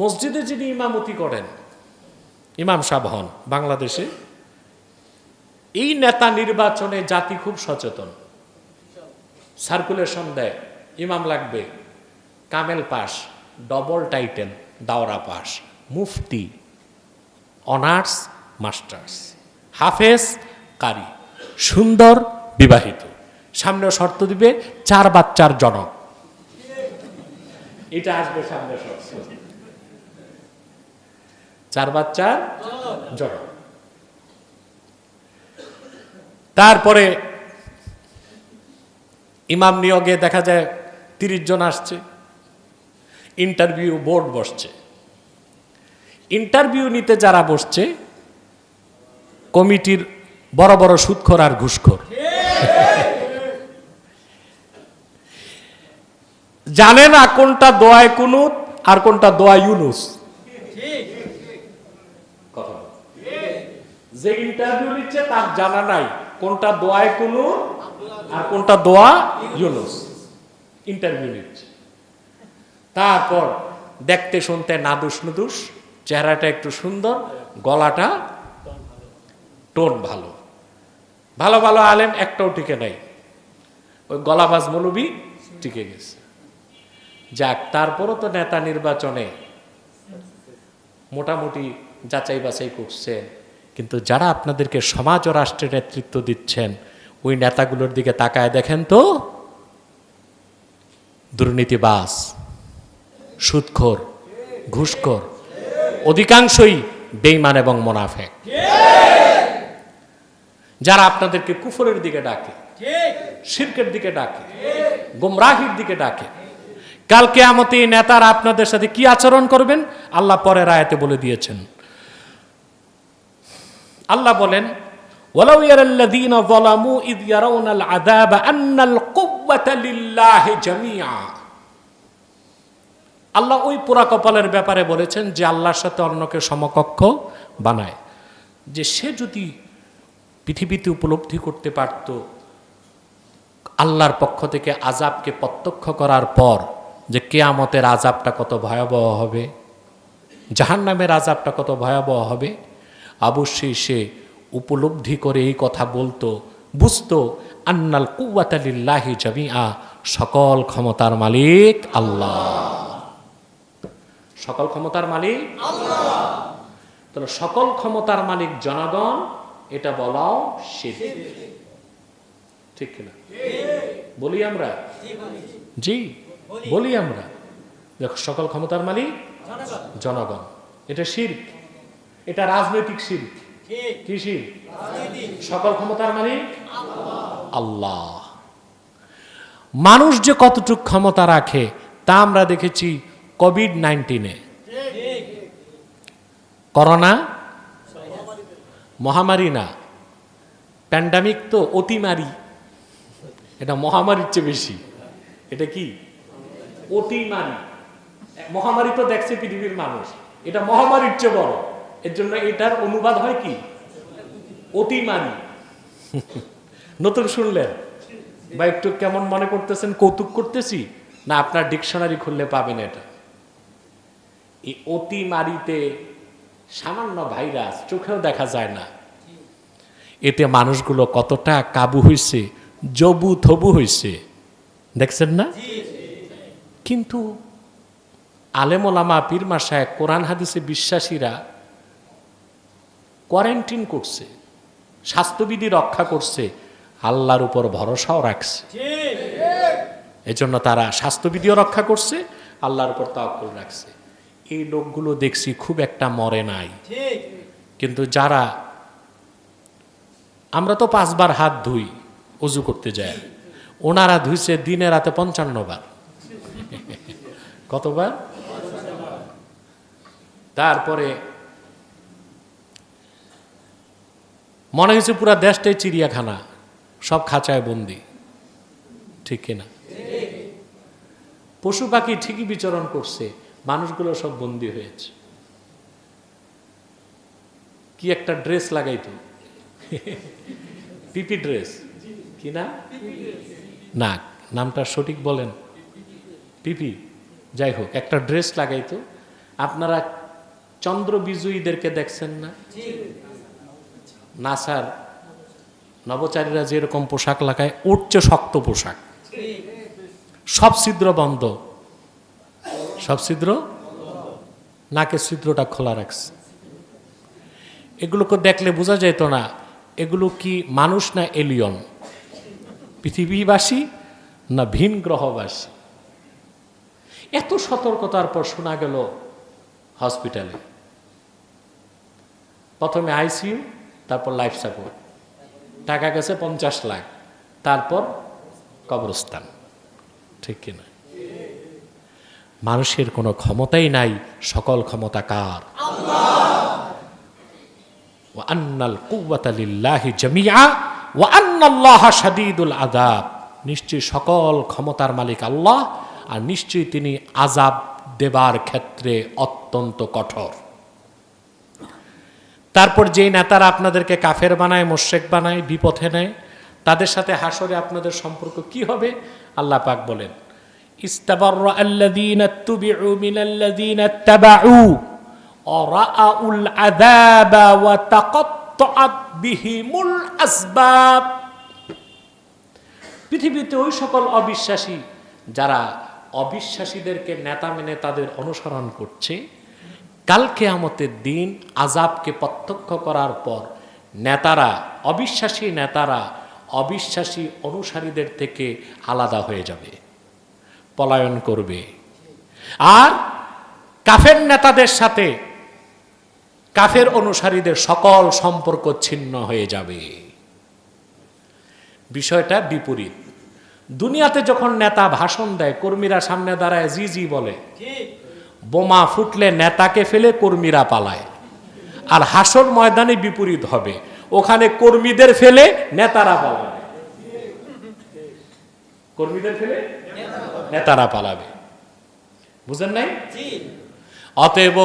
মসজিদে যিনি ইমামতি করেন, ইমাম সাহেব হন বাংলাদেশে, এই নেতা নির্বাচনে জাতি খুব সচেতন। সার্কুলেশন দেয়, ইমাম লাগবে, কামেল পাস, ডবল টাইটেল, দাওরা পাস, মুফতি, অনার্স, মাস্টার্স, হাফেজ, কারি, সুন্দর, বিবাহিত। সামনে শর্ত দিবে, চার বাচ্চার জনক। এটা আসবে সামনে শর্ত। চার বাচ্চার জনক তারপরে ইমাম নিয়োগে দেখা যায় তিরিশ জন আসছে ইন্টারভিউ বোর্ড বসছে। ইন্টারভিউ নিতে যারা বসছে কমিটির বড় বড় সুৎখর আর ঘুষখোর। জানে না কোনটা দোয়ায় কুনুত আর কোনটা দোয়া ইউনুস কথা বল। যে ইন্টারভিউ নিচ্ছে তার জানা নাই। কোনটা দোয়ায় কুনুত আর কোনটা দোয়া ইউনুস। ইন্টারভিউ নিচ্ছে। তারপর দেখতে শুনতে নাদুস নুদুস, চেহারাটা একটু সুন্দর, গলাটা টোন ভালো। ভালো ভালো আলেম একটাও টিকে নাই। ওই গলাবাজ মৌলবি টিকে গেছে। যাক, তারপরও তো নেতা নির্বাচনে মোটামুটি যাচাই বাছাই করছেন কিন্তু যারা আপনাদেরকে সমাজ ও রাষ্ট্রের নেতৃত্ব দিচ্ছেন, ওই নেতাগুলোর দিকে তাকায় দেখেন তো? দুর্নীতিবাস সুদখোর, ঘুষখোর, অধিকাংশই বেইমান এবং মোনাফেক। যারা আপনাদেরকে কুফরের দিকে ডাকে, শিরকের দিকে ডাকে, গোমরাহির দিকে ডাকে কালকে আমতে নেতারা আপনাদের সাথে কি আচরণ করবেন? আল্লাহ পরের আয়াতে বলে দিয়েছেন আল্লাহ বলেন, ওয়ালাউ আল্লাহ ওই পুরা কপালের ব্যাপারে বলেছেন যে আল্লাহর সাথে অন্যকে সমকক্ষ বানায়। যে সে যদি পৃথিবীতে উপলব্ধি করতে পারত, আল্লাহর পক্ষ থেকে আজাবকে প্রত্যক্ষ করার পর যে কেয়ামতের আজাবটা কত ভয়াবহ হবে, জাহান্নামের আজাবটা কত ভয়াবহ হবে অবশ্যই সে উপলব্ধি করে এই কথা বলতো, বুঝতো, আন্নাল কুয়াতালিল্লাহি জামিআ সকল ক্ষমতার মালিক আল্লাহ। সকল ক্ষমতার মালিক তাহলে সকল ক্ষমতার মালিক জনগণ, এটা বলাও শিরক। ঠিক কিনা বলি আমরা? জি, বলি আমরা। দেখো, সকল ক্ষমতার মালিক জনগণ। এটা শির্ক। এটা রাজনৈতিক শির্ক কি? শির্ক সকল ক্ষমতার মালিক? আল্লাহ। মানুষ যে কতটুক ক্ষমতা রাখে তা আমরা দেখেছি কোভিড নাইন্টিনে করোনা? মহামারী না। প্যান্ডামিক তো অতিমারি। এটা মহামারীর চেয়ে বেশি। এটা কি? অতিমারি। মহামারী তো দেখছে পৃথিবীর মানুষ। এটা মহামারীর চেয়ে বড়। এর জন্য এটার অনুবাদ হয় কি? অতিমারি নতুন শুনলেন? বা একটু কেমন মনে করতেছেন? কৌতুক করতেছি? না আপনার ডিকশনারি খুললে পাবেন এটা। এই অতিমারিতে সামান্য ভাইরাস চোখেও দেখা যায় না। এতে মানুষগুলো কতটা কাবু হয়েছে জবু থবু হয়েছে দেখছেন না? কিন্তু আলেমোলামা পীর মাসায় কোরআন হাদিসে বিশ্বাসীরা কোয়ারেন্টিন করছে, স্বাস্থ্যবিধি রক্ষা করছে, আল্লাহর উপর ভরসাও রাখছে। এজন্য তারা স্বাস্থ্যবিধিও রক্ষা করছে, আল্লাহর উপর তাওয়াক্কুল রাখছে। এই লোকগুলো দেখছি খুব একটা মরে নাই। কিন্তু যারা, আমরা তো পাঁচবার হাত ধুই অজু করতে যাই। ওনারা ধুইছে দিনে রাতে পঞ্চান্ন বার। কতবার? তারপরে মনে হয়েছে পুরা দেশটাই চিড়িয়াখানা, সব খাঁচায় বন্দি। ঠিক কিনা পশু পাখি ঠিকই বিচরণ করছে, মানুষগুলো সব বন্দি হয়েছে। কি একটা ড্রেস লাগাইতো পিপি ড্রেস। কি না? না, নামটা সঠিক বলেন। পিপি, যাই হোক, একটা ড্রেস লাগাইতো আপনারা চন্দ্র বিজয়ীদেরকে দেখছেন না? নাসার নবচারীরা যেরকম পোশাক লাগায়, উঠছে শক্ত পোশাক। সব ছিদ্র বন্ধ। সব ছিদ্র নাকের ছিদ্রটা খোলা রাখছে। এগুলোকে দেখলে বোঝা যেত না, এগুলো কি মানুষ না এলিয়ন পৃথিবীবাসী না ভিন গ্রহবাসী? এত সতর্কতার পর শোনা গেল হসপিটালে। প্রথমে আইসিইউ তারপর লাইফ সাপোর্ট। টাকা গেছে পঞ্চাশ লাখ। তারপর কবরস্থান। ঠিক কিনা মানুষের কোনো ক্ষমতাই নাই। সকল ক্ষমতা কার? ওয়ান্নাল কুওয়াতা লিল্লাহি জামিআ ওয়া আন্নাল্লাহা শাদীদুল আযাব। নিশ্চয়ই সকল ক্ষমতার মালিক আল্লাহ, আর নিশ্চয়ই তিনি আজাব দেবার ক্ষেত্রে অত্যন্ত কঠোর। তারপর যেই নেতারা আপনাদেরকে কাফের বানায়, মোশেক বানায়, বিপথে নেয়, তাদের সাথে হাসরে আপনাদের সম্পর্ক কি হবে? আল্লাহ পাক বলেন আসবাব। পৃথিবীতে ওই সকল অবিশ্বাসী, যারা অবিশ্বাসীদেরকে নেতা মেনে তাদের অনুসরণ করছে কাল কেয়ামতের দিন আজাবকে প্রত্যক্ষ করার পর নেতারা, অবিশ্বাসী নেতারা, অবিশ্বাসী অনুসারীদের থেকে আলাদা হয়ে যাবে, পলায়ন করবে। আর কাফের নেতাদের সাথে কাফের অনুসারীদের সকল সম্পর্ক ছিন্ন হয়ে যাবে। বিষয়টা বিপরীত। দুনিয়াতে যখন নেতা ভাষণ দেয়, কর্মীরা সামনে দাঁড়ায়, জি জি বলে বোমা ফুটলে নেতাকে ফেলে কর্মীরা পালায়। আর হাসর ময়দানে বিপরীত হবে। ওখানে কর্মীদের ফেলে নেতারা পালাবে। কর্মীদের ফেলে নেতারা পালাবে। বুঝেন নাই? অতএব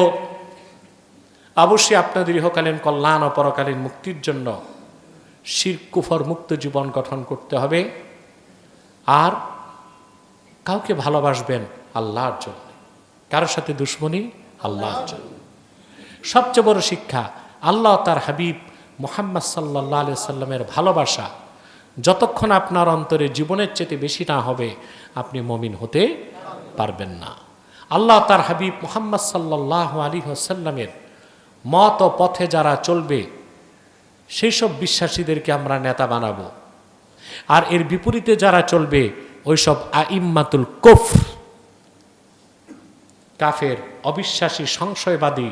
অবশ্যই আপনাদের ইহকালীন কল্যাণ ও পরকালীন মুক্তির জন্য শির কুফর মুক্ত জীবন গঠন করতে হবে। আর কাউকে ভালোবাসবেন আল্লাহর জন্য। কারোর সাথে দুশ্মনী? আল্লাহর জন্য। সবচেয়ে বড় শিক্ষা, আল্লাহ তার হাবিব মোহাম্মদ সাল্লাহ আলি সাল্লামের ভালোবাসা। যতক্ষণ আপনার অন্তরে জীবনের চেতে বেশি না হবে, আপনি মমিন হতে পারবেন না। আল্লাহ তার হাবিব মোহাম্মদ সাল্লাহ আলী সাল্লামের মত ও পথে যারা চলবে সেই সব বিশ্বাসীদেরকে আমরা নেতা বানাবো। আর এর বিপরীতে যারা চলবে, ওইসব আইম্মাতুল কুফ কাফের, অবিশ্বাসী, সংশয়বাদী,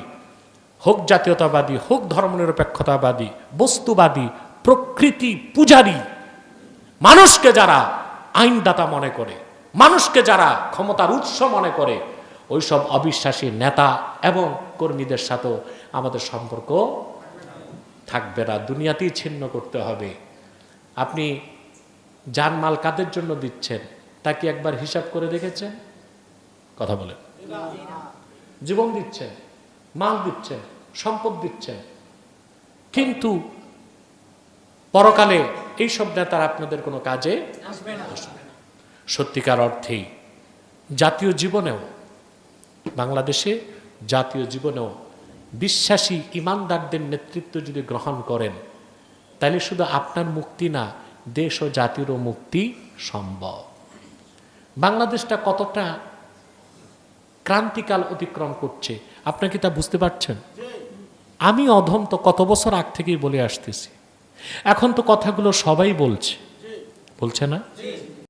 হোক জাতীয়তাবাদী, হোক ধর্মনিরপেক্ষতাবাদী, বস্তুবাদী, প্রকৃতি পূজারী, মানুষকে যারা আইনদাতা মনে করে, মানুষকে যারা ক্ষমতার উৎস মনে করে, ওইসব অবিশ্বাসী নেতা এবং কর্মীদের সাথেও আমাদের সম্পর্ক থাকবে না। দুনিয়াতেই ছিন্ন করতে হবে। আপনি জানমাল কাদের জন্য দিচ্ছেন তা কি একবার হিসাব করে দেখেছেন? কথা বলেন। জীবন দিচ্ছেন মাল দিচ্ছেন সম্পদ দিচ্ছেন কিন্তু পরকালে এইসব নেতার আপনাদের কোনো কাজে আসবে না। সত্যিকার অর্থেই জাতীয় জীবনেও বাংলাদেশে জাতীয় জীবনেও বিশ্বাসী ইমানদারদের নেতৃত্ব যদি গ্রহণ করেন তাহলে শুধু আপনার মুক্তি না দেশ ও জাতিরও মুক্তি সম্ভব। বাংলাদেশটা কতটা ক্রান্তিকাল অতিক্রম করছে। আপনার কি তা বুঝতে পারছেন? আমি অধম তো কত বছর আগ থেকেই বলে আসতেছি। এখন তো কথাগুলো সবাই বলছে। বলছে না?